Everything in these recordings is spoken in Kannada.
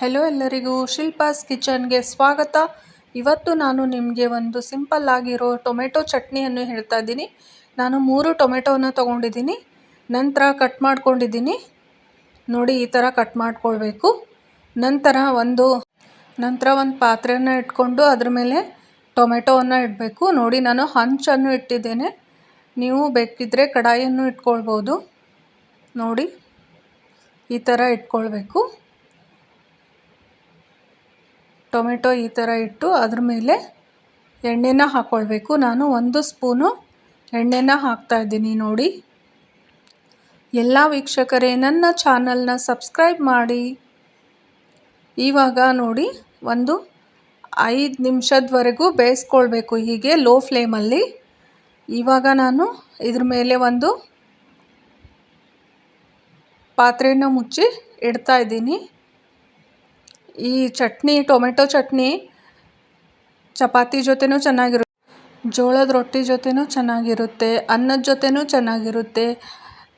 ಹೆಲೋ ಎಲ್ಲರಿಗೂ ಶಿಲ್ಪಾಸ್ ಕಿಚನ್ಗೆ ಸ್ವಾಗತ. ಇವತ್ತು ನಾನು ನಿಮಗೆ ಒಂದು ಸಿಂಪಲ್ ಆಗಿರೋ ಟೊಮೆಟೊ ಚಟ್ನಿಯನ್ನು ಹೇಳ್ತಾ ಇದ್ದೀನಿ. ನಾನು ಮೂರು ಟೊಮೆಟೊನ ತೊಗೊಂಡಿದ್ದೀನಿ. ನಂತರ ಕಟ್ ಮಾಡ್ಕೊಂಡಿದ್ದೀನಿ. ನೋಡಿ, ಈ ಥರ ಕಟ್ ಮಾಡ್ಕೊಳ್ಬೇಕು. ನಂತರ ಒಂದು ನಂತರ ಒಂದು ಪಾತ್ರೆನ ಇಟ್ಕೊಂಡು ಅದ್ರ ಮೇಲೆ ಟೊಮೆಟೊವನ್ನು ಇಡಬೇಕು. ನೋಡಿ, ನಾನು ಹಂಚನ್ನು ಇಟ್ಟಿದ್ದೇನೆ. ನೀವು ಬೇಕಿದ್ದರೆ ಕಡಾಯಿಯನ್ನು ಇಟ್ಕೊಳ್ಬೋದು. ನೋಡಿ, ಈ ಥರ ಇಟ್ಕೊಳ್ಬೇಕು. ಟೊಮೆಟೊ ಈ ಥರ ಇಟ್ಟು ಅದ್ರ ಮೇಲೆ ಎಣ್ಣೆನ ಹಾಕ್ಕೊಳ್ಬೇಕು ನಾನು ಒಂದು ಸ್ಪೂನು ಎಣ್ಣೆನ ಹಾಕ್ತಾಯಿದ್ದೀನಿ ನೋಡಿ. ಎಲ್ಲ ವೀಕ್ಷಕರೇ, ನನ್ನ ಚಾನಲ್ನ ಸಬ್ಸ್ಕ್ರೈಬ್ ಮಾಡಿ. ಇವಾಗ ನೋಡಿ, ಒಂದು ಐದು ನಿಮಿಷದವರೆಗೂ ಬೇಯಿಸ್ಕೊಳ್ಬೇಕು ಹೀಗೆ ಲೋ ಫ್ಲೇಮಲ್ಲಿ. ಇವಾಗ ನಾನು ಇದ್ರ ಮೇಲೆ ಒಂದು ಪಾತ್ರೆನ ಮುಚ್ಚಿ ಇಡ್ತಾ ಇದ್ದೀನಿ. ಈ ಚಟ್ನಿ, ಟೊಮೆಟೊ ಚಟ್ನಿ, ಚಪಾತಿ ಜೊತೆನೂ ಚೆನ್ನಾಗಿರುತ್ತೆ ಜೋಳದ ರೊಟ್ಟಿ ಜೊತೆನೂ ಚೆನ್ನಾಗಿರುತ್ತೆ, ಅನ್ನದ ಜೊತೆನೂ ಚೆನ್ನಾಗಿರುತ್ತೆ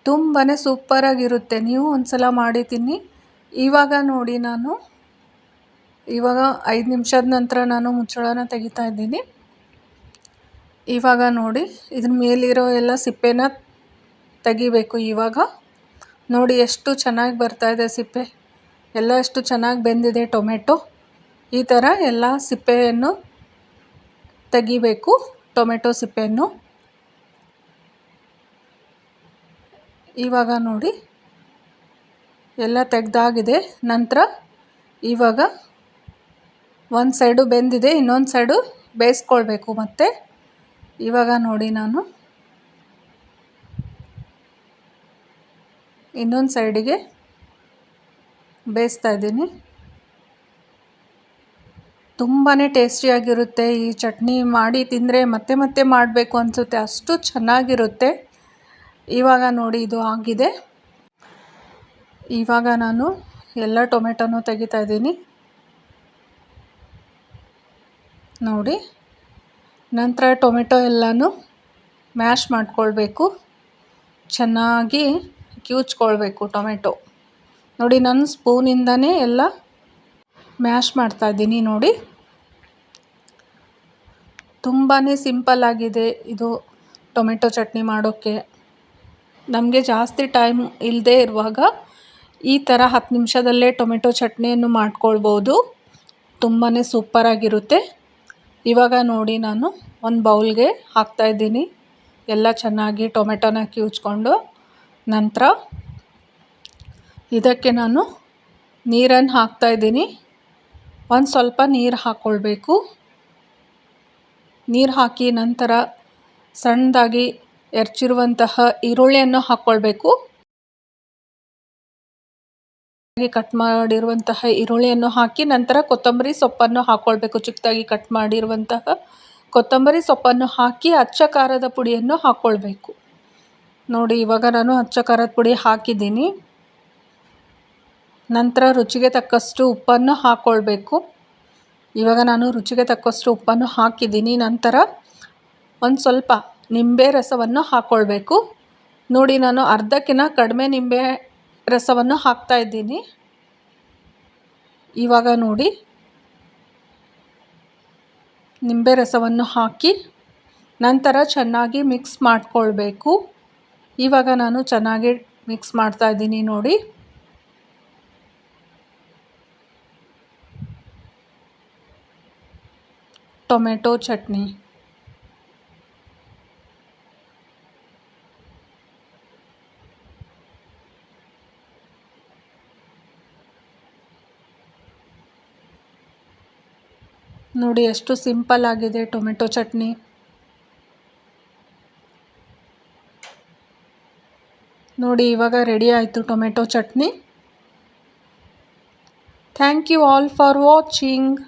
ತುಂಬಾ ಸೂಪರಾಗಿರುತ್ತೆ. ನೀವು ಒಂದು ಸಲ ಮಾಡಿ ತಿನ್ನಿ ಇವಾಗ ನೋಡಿ ನಾನು, ಇವಾಗ ಐದು ನಿಮಿಷದ ನಂತರ ನಾನು ಮುಚ್ಚಳನ ತೆಗಿತಾ ಇದ್ದೀನಿ. ಇವಾಗ ನೋಡಿ, ಇದ್ರ ಮೇಲಿರೋ ಎಲ್ಲ ಸಿಪ್ಪೆನ ತೆಗಿಬೇಕು ಇವಾಗ. ನೋಡಿ ಎಷ್ಟು ಚೆನ್ನಾಗಿ ಬರ್ತಾಯಿದೆ ಸಿಪ್ಪೆ. ಎಲ್ಲ ಎಷ್ಟು ಚೆನ್ನಾಗಿ ಬೆಂದಿದೆ ಟೊಮೆಟೊ. ಈ ಥರ ಎಲ್ಲ ಸಿಪ್ಪೆಯನ್ನು ತೆಗಿಬೇಕು, ಟೊಮೆಟೊ ಸಿಪ್ಪೆಯನ್ನು. ಇವಾಗ ನೋಡಿ, ಎಲ್ಲ ತೆಗೆದಾಗಿದೆ. ನಂತರ ಇವಾಗ ಒಂದು ಸೈಡು ಬೆಂದಿದೆ, ಇನ್ನೊಂದು ಸೈಡು ಬೇಯಿಸ್ಕೊಳ್ಬೇಕು ಮತ್ತು. ಇವಾಗ ನೋಡಿ ನಾನು. ಇನ್ನೊಂದು ಸೈಡಿಗೆ ಬೇಯಿಸ್ತಾ ಇದ್ದೀನಿ. ತುಂಬಾ ಟೇಸ್ಟಿಯಾಗಿರುತ್ತೆ ಈ ಚಟ್ನಿ ಮಾಡಿ ತಿಂದರೆ ಮತ್ತೆ ಮತ್ತೆ ಮಾಡಬೇಕು ಅನಿಸುತ್ತೆ. ಅಷ್ಟು ಚೆನ್ನಾಗಿರುತ್ತೆ. ಇವಾಗ ನೋಡಿ ಇದು ಆಗಿದೆ. ಇವಾಗ ನಾನು ಎಲ್ಲ ಟೊಮೆಟೊನೂ ತೆಗಿತಾ ಇದ್ದೀನಿ. ನೋಡಿ, ನಂತರ ಟೊಮೆಟೊ ಎಲ್ಲನೂ ಮ್ಯಾಶ್ ಮಾಡಿಕೊಳ್ಬೇಕು. ಚೆನ್ನಾಗಿ ಕಿವುಚ್ಕೊಳ್ಬೇಕು ಟೊಮೆಟೊ. ನೋಡಿ ನನ್ನ ಸ್ಪೂನಿಂದನೇ ಎಲ್ಲ ಮ್ಯಾಶ್ ಮಾಡ್ತಾಯಿದ್ದೀನಿ ನೋಡಿ. ತುಂಬಾ ಸಿಂಪಲ್ ಆಗಿದೆ ಇದು ಟೊಮೆಟೊ ಚಟ್ನಿ ಮಾಡೋಕ್ಕೆ. ನಮಗೆ ಜಾಸ್ತಿ ಟೈಮ್ ಇಲ್ಲದೇ ಇರುವಾಗ ಈ ಥರ ಹತ್ತು ನಿಮಿಷದಲ್ಲೇ ಟೊಮೆಟೊ ಚಟ್ನಿಯನ್ನು ಮಾಡ್ಕೊಳ್ಬೋದು. ತುಂಬಾ ಸೂಪರಾಗಿರುತ್ತೆ ಇವಾಗ ನೋಡಿ, ನಾನು ಒಂದು ಬೌಲ್ಗೆ ಹಾಕ್ತಾಯಿದ್ದೀನಿ ಎಲ್ಲ ಚೆನ್ನಾಗಿ ಟೊಮೆಟೊನ ಕಿವುಚ್ಕೊಂಡು ನಂತರ ಇದಕ್ಕೆ ನಾನು ನೀರನ್ನು ಹಾಕ್ತಾಯಿದ್ದೀನಿ ಒಂದು ಸ್ವಲ್ಪ ನೀರು ಹಾಕ್ಕೊಳ್ಬೇಕು. ನೀರು ಹಾಕಿ ನಂತರ ಸಣ್ಣದಾಗಿ ಎರಚಿರುವಂತಹ ಈರುಳ್ಳಿಯನ್ನು ಹಾಕ್ಕೊಳ್ಬೇಕು. ಕಟ್ ಮಾಡಿರುವಂತಹ ಈರುಳ್ಳಿಯನ್ನು ಹಾಕಿ ನಂತರ ಕೊತ್ತಂಬರಿ ಸೊಪ್ಪನ್ನು ಹಾಕ್ಕೊಳ್ಬೇಕು. ಚಿಕ್ಕದಾಗಿ ಕಟ್ ಮಾಡಿರುವಂತಹ ಕೊತ್ತಂಬರಿ ಸೊಪ್ಪನ್ನು ಹಾಕಿ ಅಚ್ಚ ಖಾರದ ಪುಡಿಯನ್ನು ಹಾಕ್ಕೊಳ್ಬೇಕು. ನೋಡಿ, ಇವಾಗ ನಾನು ಅಚ್ಚ ಖಾರದ ಪುಡಿ ಹಾಕಿದ್ದೀನಿ. ನಂತರ ರುಚಿಗೆ ತಕ್ಕಷ್ಟು ಉಪ್ಪನ್ನು ಹಾಕ್ಕೊಳ್ಬೇಕು ಇವಾಗ ನಾನು ರುಚಿಗೆ ತಕ್ಕಷ್ಟು ಉಪ್ಪನ್ನು ಹಾಕಿದ್ದೀನಿ. ನಂತರ ಒಂದು ಸ್ವಲ್ಪ ನಿಂಬೆ ರಸವನ್ನು ಹಾಕ್ಕೊಳ್ಬೇಕು ನೋಡಿ, ನಾನು ಅರ್ಧಕ್ಕಿಂತ ಕಡಿಮೆ ನಿಂಬೆ ರಸವನ್ನು ಹಾಕ್ತಾ ಇದ್ದೀನಿ. ಇವಾಗ ನೋಡಿ, ನಿಂಬೆ ರಸವನ್ನು ಹಾಕಿ ನಂತರ ಚೆನ್ನಾಗಿ ಮಿಕ್ಸ್ ಮಾಡಿಕೊಳ್ಬೇಕು. ಇವಾಗ ನಾನು ಚೆನ್ನಾಗಿ ಮಿಕ್ಸ್ ಮಾಡ್ತಾ ಇದ್ದೀನಿ ನೋಡಿ. ಟೊಮೆಟೊ ಚಟ್ನಿ. ನೋಡಿ ಎಷ್ಟು ಸಿಂಪಲ್ ಆಗಿದೆ ಟೊಮೆಟೊ ಚಟ್ನಿ. ನೋಡಿ ಇವಾಗ ರೆಡಿ ಆಯಿತು tomato chutney. Thank you all for watching